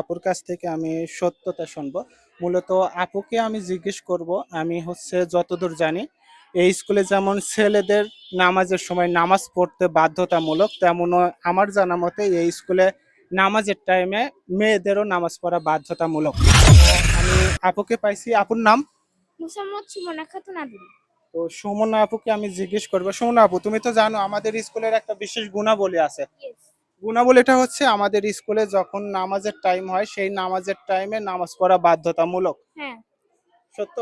আপুর কাছ থেকে আমি সত্যতা শুনব। মূলত আপুকে আমি জিজ্ঞেস করব আমি হচ্ছে যতদূর জানি এই স্কুলে যেমন ছেলেদের নামাজের সময় নামাজ পড়তে বাধ্যতামূলক তেমনও আমার জানা মতে এই স্কুলে নামাজের টাইমে মেয়েদেরও নামাজ পড়া বাধ্যতামূলক। আমি আপুকে পাইছি আপুর নাম? মুসাম্মদ সুমনা খাতুন আদিল। তো সুমনা আপুকে আমি জিজ্ঞেস করব। সুমনা আপু তুমি তো জানো আমাদের স্কুলের একটা বিশেষ গুণাবলী আছে। গুণাবলীটা হচ্ছে আমাদের স্কুলে যখন নামাজের টাইম হয় সেই নামাজের টাইমে নামাজ পড়া বাধ্যতামূলক। হ্যাঁ। সত্য?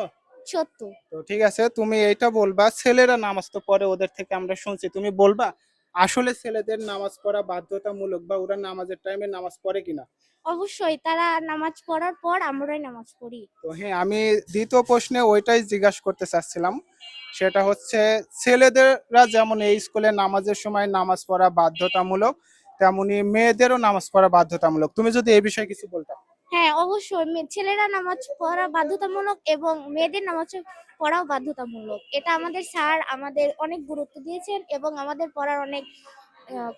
সত্য। তো ঠিক আছে তুমি এইটা বলবা ছেলেরা নামাজ তো পড়ে ওদের থেকে আমরা শুনছি। তুমি বলবা আসলে ছেলেদের নামাজ পড়া বাধ্যতামূলক বা ওরা নামাজের টাইমে নামাজ পড়ে কিনা? অবশ্যই তারা নামাজ পড়ার পর আমরাই নামাজ পড়ি। তো হ্যাঁ আমি দ্বিতীয় প্রশ্নে ওইটাই জিজ্ঞাসা করতে চাচ্ছিলাম। সেটা হচ্ছে ছেলেদেররা যেমন এই স্কুলে নামাজের সময় নামাজ পড়া বাধ্যতামূলক তেমনি মেয়েদেরও নামাজ পড়া বাধ্যতামূলক। তুমি যদি এই বিষয়ে কিছু বলতা। হ্যাঁ অবশ্যই। ছেলেরা নামাজ পড়া বাধ্যতামূলক এবং মেয়েদের নামাজ পড়াও বাধ্যতামূলক। এটা আমাদের স্যার আমাদের অনেক গুরুত্ব দিয়েছেন এবং আমাদের পড়ার অনেক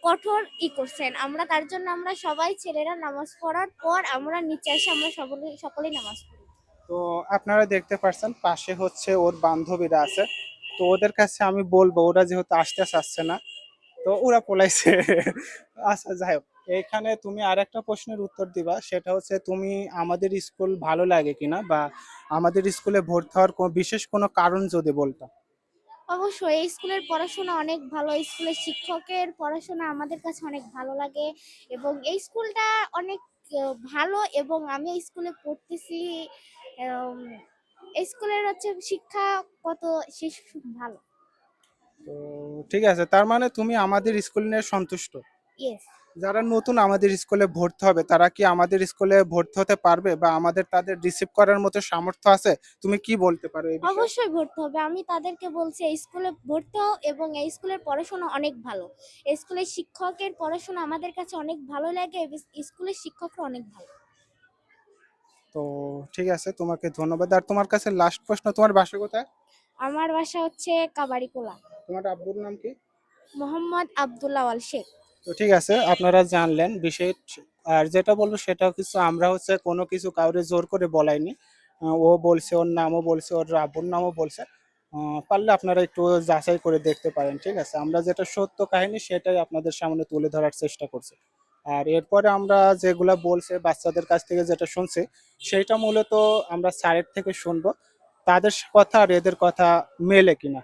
কঠোর ই করছেন। আমরা তার জন্য আমরা সবাই ছেলেরা নামাজ পড়ার পর আমরা নিচে এসে আমরা সকলে সকলেই নামাজ পড়ি। তো আপনারা দেখতে পাচ্ছেন পাশে হচ্ছে ওর বান্ধবীরা আছে। তো ওদের কাছে আমি বলব ওরা যেহেতু আসতে চাচ্ছে না তো ওরা পলাইছে। আচ্ছা যাই হোক। এখানে তুমি আর একটা প্রশ্নের উত্তর দিবা। সেটা হচ্ছে, তুমি আমাদের স্কুল ভালো লাগে কিনা বা আমাদের স্কুলে ভর্তি হওয়ার কোনো বিশেষ কোনো কারণ যদি বলতা? অবশ্যই, এই স্কুলের পড়াশোনা অনেক ভালো। স্কুলের শিক্ষকের পড়াশোনা আমাদের কাছে অনেক ভালো লাগে এবং এই স্কুলটা অনেক ভালো এবং আমি এই স্কুলে পড়তেছি এই স্কুলের হচ্ছে শিক্ষাগত শিশু ভালো। তো ঠিক আছে তার মানে তুমি আমাদের স্কুল নিয়ে সন্তুষ্ট? যারা নতুন আমাদের স্কুলে ভর্তি হবে তারা কি আমাদের স্কুলে ভর্তি হতে পারবে বা আমাদের তাদের রিসিভ করার মতো সামর্থ্য আছে? তুমি কি বলতে পারো অবশ্যই ভর্তি হবে। আমি তাদেরকে বলছি এই স্কুলে ভর্তি হও এবং এই স্কুলের পড়াশোনা অনেক ভালো। এই স্কুলের শিক্ষকের পড়াশোনা আমাদের কাছে অনেক ভালো লাগে স্কুলের শিক্ষকরা অনেক ভালো। তো ঠিক আছে তোমাকে ধন্যবাদ। আর তোমার কাছে লাস্ট প্রশ্ন তোমার বাসা কোথায়? আমার বাসা হচ্ছে কাবাড়িকোলা তোমার আব্বুর নাম কি? মোহাম্মদ আবদুল্লাহ আল শেখ। তো ঠিক আছে আপনারা জানলেন বিষয়। আর যেটা বলব সেটা কিছু আমরা হচ্ছে কোনো কিছু কাউরে জোর করে বলাইনি। ও বলছে ওর নামও বলছে ওর আব্বুর নামও বলছে। পারলে আপনারা একটু যাচাই করে দেখতে পারেন ঠিক আছে? আমরা যেটা সত্য কাহিনী সেটাই আপনাদের সামনে তুলে ধরার চেষ্টা করছি। আর এরপরে আমরা যেগুলা বলছে বাচ্চাদের কাছ থেকে যেটা শুনছি সেটা মূলত আমরা স্যারের থেকে শুনব। তাদের কথা আর এদের কথা মেলে কিনা।